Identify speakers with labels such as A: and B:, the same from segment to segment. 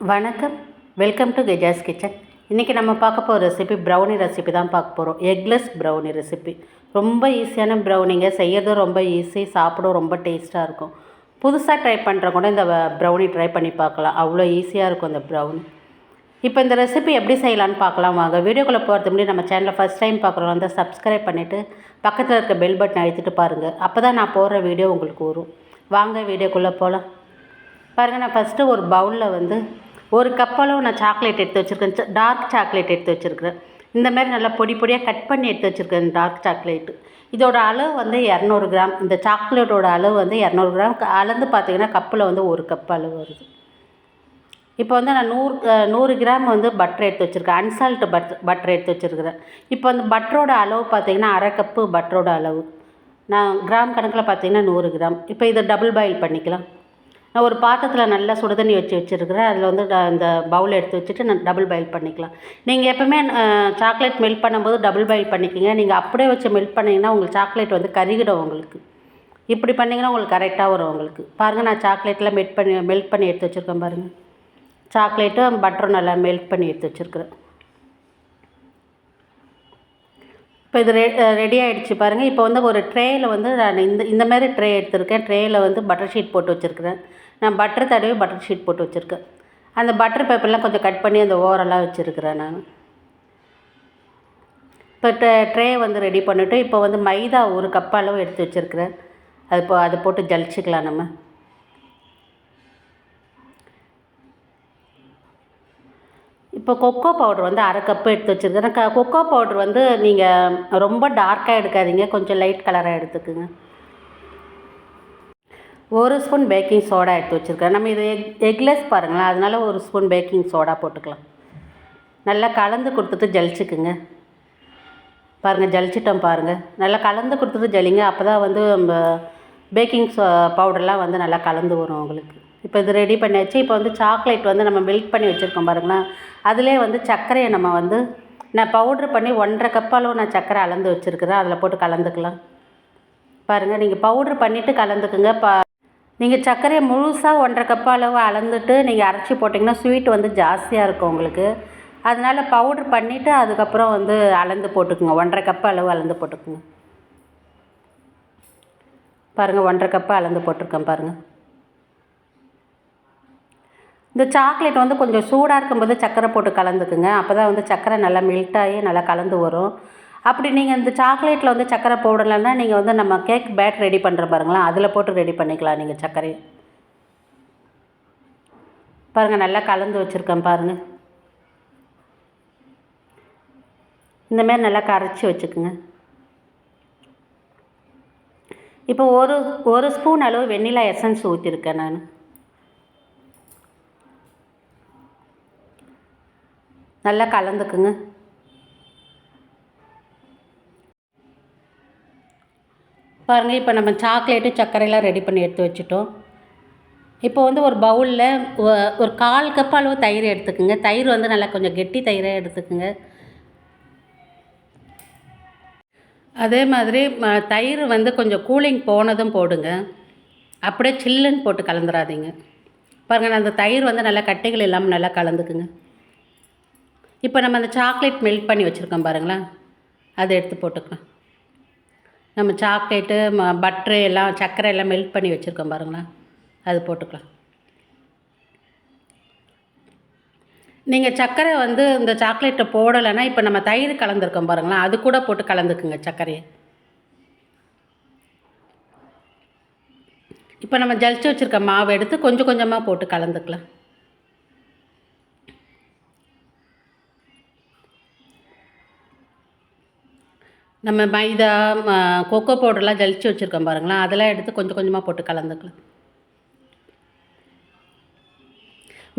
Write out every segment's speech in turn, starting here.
A: வணக்கம். Welcome to Geja's kitchen. இன்றைக்கி நம்ம பார்க்க போகிற ரெசிபி ப்ரௌனி ரெசிபி தான் பார்க்க போகிறோம் எக்லெஸ் ப்ரௌனி ரெசிபி ரொம்ப ஈஸியான ப்ரௌனிங்க செய்யறதும் ரொம்ப ஈஸி சாப்பிடும் ரொம்ப டேஸ்ட்டாக இருக்கும். புதுசாக ட்ரை பண்ணுற கூட இந்த ப்ரௌனி ட்ரை பண்ணி பார்க்கலாம். அவ்வளோ ஈஸியாக இருக்கும் இந்த ப்ரௌனி இப்போ இந்த ரெசிபி எப்படி செய்யலான்னு பார்க்கலாம் வாங்க. வீடியோக்குள்ளே போகிறது முன்னாடி நம்ம சேனலை ஃபஸ்ட் டைம் பார்க்குறோம் வந்து சப்ஸ்கிரைப் பண்ணிவிட்டு பக்கத்தில் இருக்க பெல் பட்டன் அழுத்திட்டு பாருங்கள் அப்போ தான் நான் போடுற வீடியோ உங்களுக்கு வரும். வாங்க வீடியோக்குள்ளே போகலாம் பாருங்கள் நான் ஃபஸ்ட்டு ஒரு பவுலில் வந்து ஒரு கப்பளவு நான் சாக்லேட் எடுத்து வச்சுருக்கேன். டார்க் சாக்லேட் எடுத்து வச்சுருக்கிறேன். இந்த மாதிரி நல்லா பொடி பொடியாக கட் பண்ணி எடுத்து வச்சுருக்கேன் டார்க் சாக்லேட்டு இதோட அளவு வந்து இரநூறு கிராம். இந்த சாக்லேட்டோட அளவு வந்து இரநூறு கிராம். அளந்து பார்த்தீங்கன்னா கப்பில் வந்து ஒரு கப் அளவு வருது. இப்போ வந்து நான் நூறு நூறு கிராம் வந்து பட்டர் எடுத்து வச்சுருக்கேன். அன்சால்ட்டு பட் பட்டர் எடுத்து வச்சுருக்கிறேன். இப்போ அந்த பட்டரோட அளவு பார்த்தீங்கன்னா அரை கப்பு பட்டரோட அளவு. நான் கிராம் கணக்கில் பார்த்தீங்கன்னா நூறு கிராம். இப்போ இதை டபுள் பாயில் பண்ணிக்கலாம். நான் ஒரு பாத்திரத்தில் நல்லா சுடுதண்ணி வச்சு வச்சுருக்கிறேன். அதில் வந்து இந்த பவுல் எடுத்து வச்சுட்டு நான் டபுள் பாயில் பண்ணிக்கலாம். நீங்கள் எப்போவுமே சாக்லேட் மெல்ட் பண்ணும்போது டபுள் பாயில் பண்ணிக்கிங்க. நீங்கள் அப்படியே வச்சு மெல்ட் பண்ணிங்கன்னா உங்களுக்கு சாக்லேட் வந்து கருகிடும் உங்களுக்கு. இப்படி பண்ணிங்கன்னா உங்களுக்கு கரெக்டாக வரும் உங்களுக்கு. பாருங்கள் நான் சாக்லேட்டில் மெல்ட் பண்ணி மெல்ட் பண்ணி எடுத்து வச்சுருக்கேன் பாருங்கள் சாக்லேட்டும் பட்டரும் நல்லா மெல்ட் பண்ணி எடுத்து வச்சுருக்குறேன். இப்போ இது ரெ ரெடி ஆகிடுச்சு பாருங்கள் இப்போ வந்து ஒரு ட்ரேயில் வந்து நான் இந்த இந்த மாதிரி ட்ரே எடுத்திருக்கேன். ட்ரேயில் வந்து பட்டர் ஷீட் போட்டு வச்சுருக்கிறேன். நான் பட்டர் தடவி பட்டர் ஷீட் போட்டு வச்சுருக்கேன். அந்த பட்டர் பேப்பர்லாம் கொஞ்சம் கட் பண்ணி அந்த ஓரெல்லாம் வச்சுருக்கிறேன் நான். இப்போ ட்ரே வந்து ரெடி பண்ணிவிட்டு இப்போ வந்து மைதா ஒரு கப் அளவு எடுத்து வச்சுருக்கிறேன். அது இப்போ அதை போட்டு ஜலிச்சுக்கலாம் நம்ம. இப்போ கொக்கோ பவுடர் வந்து அரை கப்பு எடுத்து வச்சுருக்கிறேன். க கொக்கோ பவுடர் வந்து நீங்கள் ரொம்ப டார்க்காக எடுக்காதீங்க. கொஞ்சம் லைட் கலராக எடுத்துக்குங்க. ஒரு ஸ்பூன் பேக்கிங் சோடா எடுத்து வச்சுருக்கேன் நம்ம இது எக் எக்லெஸ் பாருங்களேன். அதனால ஒரு ஸ்பூன் பேக்கிங் சோடா போட்டுக்கலாம். நல்லா கலந்து கொடுத்துட்டு ஜலிச்சுக்குங்க. பாருங்கள் ஜலிச்சிட்டோம் பாருங்கள் நல்லா கலந்து கொடுத்துட்டு ஜலிங்க. அப்போ தான் வந்து நம்ம பேக்கிங் சோ பவுடர்லாம் வந்து நல்லா கலந்து வரும் உங்களுக்கு. இப்போ இது ரெடி பண்ணியாச்சு. இப்போ வந்து சாக்லேட் வந்து நம்ம மெல்ட் பண்ணி வச்சுருக்கோம் பாருங்களேன். அதிலே வந்து சர்க்கரையை நம்ம வந்து நான் பவுட்ரு பண்ணி ஒன்றரை கப் அளவு நான் சர்க்கரை அளந்து வச்சுருக்கிறேன். அதில் போட்டு கலந்துக்கலாம். பாருங்கள் நீங்கள் பவுட்ரு பண்ணிவிட்டு கலந்துக்குங்க. ப நீங்கள் சர்க்கரையை முழுசாக ஒன்றரை கப் அளவு அளந்துட்டு நீங்கள் அரைச்சி போட்டிங்கன்னா ஸ்வீட் வந்து ஜாஸ்தியாக இருக்கும் உங்களுக்கு. அதனால் பவுட்ரு பண்ணிவிட்டு அதுக்கப்புறம் வந்து அளந்து போட்டுக்குங்க. ஒன்றரை கப் அளவு அளந்து போட்டுக்குங்க. பாருங்கள் ஒன்றரை கப்பு அளந்து போட்டிருக்கேன் பாருங்கள் இந்த சாக்லேட் வந்து கொஞ்சம் சூடாக இருக்கும்போது சர்க்கரை போட்டு கலந்துக்குங்க. அப்போ தான் வந்து சர்க்கரை நல்லா மெல்ட்டாகி நல்லா கலந்து வரும். அப்படி நீங்கள் இந்த சாக்லேட்டில் வந்து சர்க்கரை போடலைன்னா நீங்கள் வந்து நம்ம கேக் பேட் ரெடி பண்ணுற பாருங்களேன். அதில் போட்டு ரெடி பண்ணிக்கலாம் நீங்கள் சர்க்கரை பாருங்கள் நல்லா கலந்து வச்சுருக்கேன் பாருங்கள் இந்தமாரி நல்லா கரைச்சி வச்சுக்குங்க. இப்போ ஒரு ஒரு ஸ்பூன் அளவு வெண்ணிலா எசன்ஸ் ஊற்றிருக்கேன் நான். நல்லா கலந்துக்குங்க. பாருங்கள் இப்போ நம்ம சாக்லேட்டு சர்க்கரையெல்லாம் ரெடி பண்ணி எடுத்து வச்சுட்டோம். இப்போ வந்து ஒரு பவுலில் ஒரு கால் கப் அளவு தயிர் எடுத்துக்குங்க. தயிர் வந்து நல்லா கொஞ்சம் கெட்டி தயிராக எடுத்துக்குங்க. அதே மாதிரி தயிர் வந்து கொஞ்சம் கூலிங் போனதும் போடுங்க. அப்படியே சில்லுன்னு போட்டு கலந்துடாதீங்க பாருங்கள் அந்த தயிர் வந்து நல்லா கட்டைகள் இல்லாமல் நல்லா கலந்துக்குங்க. இப்போ நம்ம அந்த சாக்லேட் மெல்ட் பண்ணி வச்சுருக்கோம் பாருங்களேன். அதை எடுத்து போட்டுக்கலாம். நம்ம சாக்லேட்டு ம பட்ரு எல்லாம் சர்க்கரை எல்லாம் மெல்ட் பண்ணி வச்சுருக்கோம் பாருங்களேன். அது போட்டுக்கலாம். நீங்கள் சர்க்கரை வந்து இந்த சாக்லேட்டை போடலைன்னா இப்போ நம்ம தயிர் கலந்துருக்கோம் பாருங்களேன். அது கூட போட்டு கலந்துக்குங்க சர்க்கரையை இப்போ நம்ம ஜலிச்சு வச்சுருக்க மாவு எடுத்து கொஞ்சம் கொஞ்சமாக போட்டு கலந்துக்கலாம். நம்ம மைதா கொக்கோ பவுடர்லாம் ஜலிச்சு வச்சுருக்கோம் பாருங்களேன். அதெல்லாம் எடுத்து கொஞ்சம் கொஞ்சமாக போட்டு கலந்துக்கலாம்.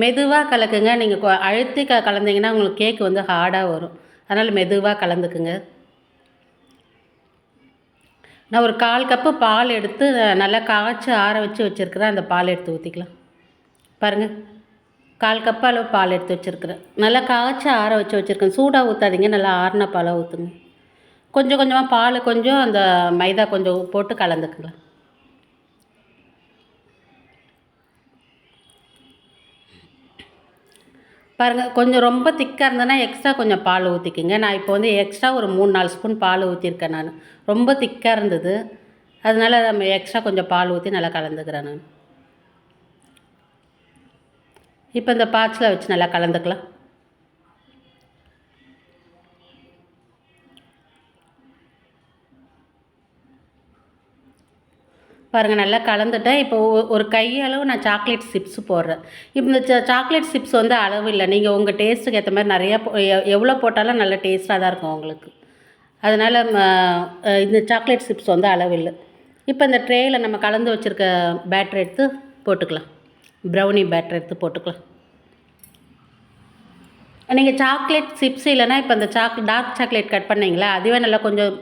A: மெதுவாக கலக்குங்க. நீங்கள் அழுத்தி க கலந்தீங்கன்னா உங்களுக்கு கேக் வந்து ஹார்டாக வரும். அதனால் மெதுவாக கலந்துக்குங்க. நான் ஒரு கால் கப்பு பால் எடுத்து நல்லா காய்ச்சி ஆற வச்சு வச்சுருக்கிறேன். அந்த பால் எடுத்து ஊற்றிக்கலாம் பாருங்கள் கால் கப்பு அளவு பால் எடுத்து வச்சுருக்கிறேன். நல்லா காய்ச்சி ஆற வச்சு வச்சுருக்கேன். சூடாக ஊற்றாதீங்க நல்லா ஆறின பாலாக ஊற்றுங்க கொஞ்சம் கொஞ்சமாக பால் கொஞ்சம் அந்த மைதா கொஞ்சம் போட்டு கலந்துக்கலாம் பாருங்கள் கொஞ்சம் ரொம்ப திக்காக இருந்ததுன்னா எக்ஸ்ட்ரா கொஞ்சம் பால் ஊற்றிக்கிங்க நான் இப்போ வந்து எக்ஸ்ட்ரா ஒரு மூணு நாலு ஸ்பூன் பால் ஊற்றிருக்கேன் நான். ரொம்ப திக்காக இருந்தது. அதனால் நம்ம எக்ஸ்ட்ரா கொஞ்சம் பால் ஊற்றி நல்லா கலந்துக்கிறேன் நான். இப்போ இந்த பாய்ச்சலை வச்சு நல்லா கலந்துக்கலாம். பாருங்கள் நல்லா கலந்துட்டேன். இப்போ ஒரு கையளவு நான் சாக்லேட் சிப்ஸ் போடுறேன். இப்போ இந்த சாக்லேட் சிப்ஸ் வந்து அளவு இல்லை. நீங்கள் உங்கள் டேஸ்ட்டுக்கு ஏற்ற மாதிரி நிறையா போ- எ- எவ்வளோ போட்டாலும் நல்ல டேஸ்ட்டாக தான் இருக்கும் உங்களுக்கு. அதனால் இந்த சாக்லேட் சிப்ஸ் வந்து அளவு இல்லை. இப்போ இந்த ட்ரேயில் நம்ம கலந்து வச்சுருக்க பேட்டர் எடுத்து போட்டுக்கலாம். ப்ரௌனி பேட்டர் எடுத்து போட்டுக்கலாம். நீங்கள் சாக்லேட் சிப்ஸ் இல்லைன்னா இப்போ இந்த சாக் டார்க் சாக்லேட் கட் பண்ணீங்களா? அதுவே நல்லா கொஞ்சம்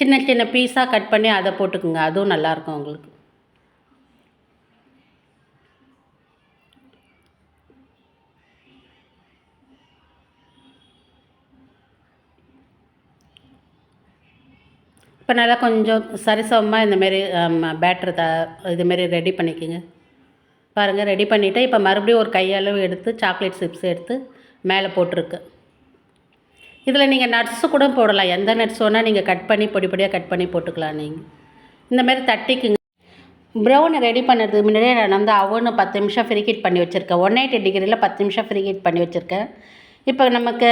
A: சின்ன சின்ன பீஸாக கட் பண்ணி அதை போட்டுக்குங்க. அதுவும் நல்லாயிருக்கும் உங்களுக்கு. இப்போ நல்லா கொஞ்சம் சரிசமமாக இந்தமாரி பேட்டர் த இதுமாரி ரெடி பண்ணிக்கோங்க. பாருங்கள் ரெடி பண்ணிவிட்டு இப்போ மறுபடியும் ஒரு கையளவு எடுத்து சாக்லேட் சிப்ஸ் எடுத்து மேலே போட்டிருக்கு. இதில் நீங்கள் நட்ஸு கூட போடலாம். எந்த நட்ஸ் வேணால் நீங்கள் கட் பண்ணி பொடி பொடியாக கட் பண்ணி போட்டுக்கலாம் நீங்கள். இந்த மாதிரி தட்டிக்குங்க. ப்ரௌனை ரெடி பண்ணுறதுக்கு முன்னாடியே நான் வந்து அவனு பத்து நிமிஷம் ஃப்ரீ ஹீட் பண்ணி வச்சுருக்கேன். ஒன் எயிட்டி டிகிரியில் பத்து நிமிஷம் ஃப்ரீ ஹீட் பண்ணி வச்சுருக்கேன். இப்போ நமக்கு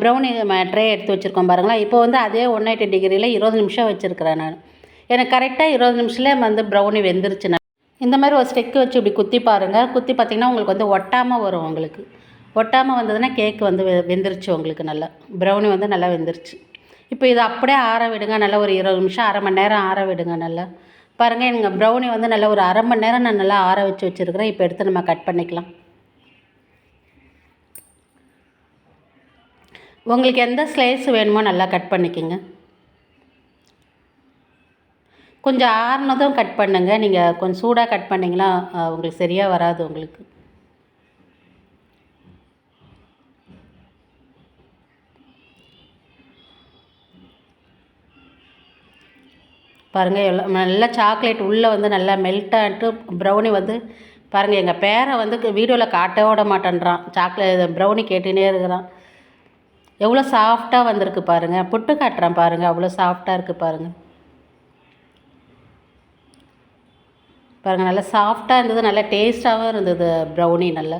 A: ப்ரௌனி ட்ரே எடுத்து வச்சுருக்கோம் பாருங்களேன். இப்போ வந்து அதே ஒன் எயிட்டி டிகிரியில் இருபது நிமிஷம் வச்சுருக்கிறேன் நான். எனக்கு கரெக்டாக இருபது நிமிஷத்தில் வந்து ப்ரௌனி வெந்துருச்சு. நான் இந்த மாதிரி ஒரு ஸ்டெக்கு வச்சு இப்படி குத்தி பாருங்கள் குத்தி பார்த்தீங்கன்னா உங்களுக்கு வந்து ஒட்டாமல் வரும் உங்களுக்கு. ஒட்டாமல் வந்ததுன்னா கேக் வந்து வெ வெந்துருச்சு உங்களுக்கு நல்லா. ப்ரௌனி வந்து நல்லா வெந்துருச்சு. இப்போ இதை அப்படியே ஆற விடுங்க நல்லா ஒரு இருபது நிமிஷம் அரை மணி நேரம் ஆற விடுங்க நல்லா. பாருங்கள் எங்கள் ப்ரௌனி வந்து நல்லா ஒரு அரை மணி நேரம் நான் நல்லா ஆற வச்சு வச்சுருக்கிறேன். இப்போ எடுத்து நம்ம கட் பண்ணிக்கலாம். உங்களுக்கு எந்த ஸ்லைஸ் வேணுமோ நல்லா கட் பண்ணிக்கோங்க. கொஞ்சம் ஆறுனதும் கட் பண்ணுங்கள் நீங்கள் கொஞ்சம் சூடாக கட் பண்ணிங்கன்னா உங்களுக்கு சரியாக வராது உங்களுக்கு. பாருங்கள் எவ்வளோ நல்லா சாக்லேட் உள்ளே வந்து நல்லா மெல்ட் ஆகிட்டு ப்ரௌனி வந்து பாருங்கள் எங்கள் பேரை வந்து வீடியோவில் காட்டவே விட மாட்டேன்றான். சாக்லேட் ப்ரௌனி கேட்டுனே இருக்கிறான். எவ்வளோ சாஃப்டாக வந்திருக்கு பாருங்கள் புட்டு காட்டுறான் பாருங்கள் அவ்வளோ சாஃப்டாக இருக்குது பாருங்கள் பாருங்கள் நல்லா சாஃப்டாக இருந்தது நல்லா டேஸ்ட்டாகவும் இருந்தது ப்ரௌனி நல்லா.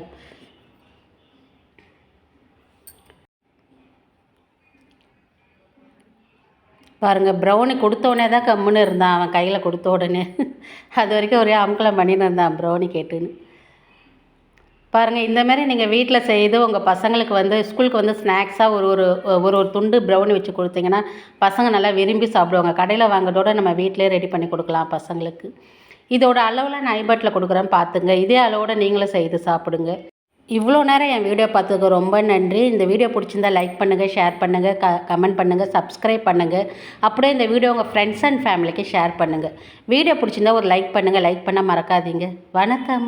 A: பாருங்கள் ப்ரௌனி கொடுத்த உடனே தான் கம்முன்னு இருந்தான். அவன் கையில் கொடுத்த உடனே. அது வரைக்கும் ஒரே அமுக்கலம் பண்ணின்னு இருந்தான் ப்ரௌனி கேட்டுன்னு. பாருங்கள் இந்தமாரி நீங்கள் வீட்டில் செய்து உங்கள் பசங்களுக்கு வந்து ஸ்கூலுக்கு வந்து ஸ்நாக்ஸாக ஒரு ஒரு ஒரு ஒரு துண்டு ப்ரௌனி வச்சு கொடுத்தீங்கன்னா பசங்க நல்லா விரும்பி சாப்பிடுவாங்க. கடையில் வாங்குறதோட நம்ம வீட்டிலே ரெடி பண்ணி கொடுக்கலாம் பசங்களுக்கு. இதோட அளவில் நான் ஐபட்டில் கொடுக்குறேன் பார்த்துங்க இதே அளவோட நீங்களும் செய்து சாப்பிடுங்க. இவ்வளோ நேரம் என் வீடியோ பார்த்ததுக்கு ரொம்ப நன்றி. இந்த வீடியோ பிடிச்சிருந்தா லைக் பண்ணுங்கள் ஷேர் பண்ணுங்கள் க கமெண்ட் பண்ணுங்கள் சப்ஸ்கிரைப் பண்ணுங்கள் அப்படியே இந்த வீடியோ உங்கள் ஃப்ரெண்ட்ஸ் அண்ட் ஃபேமிலிக்கு ஷேர் பண்ணுங்கள் வீடியோ பிடிச்சிருந்தா ஒரு லைக் பண்ணுங்கள் லைக் பண்ண மறக்காதீங்க. வணக்கம்.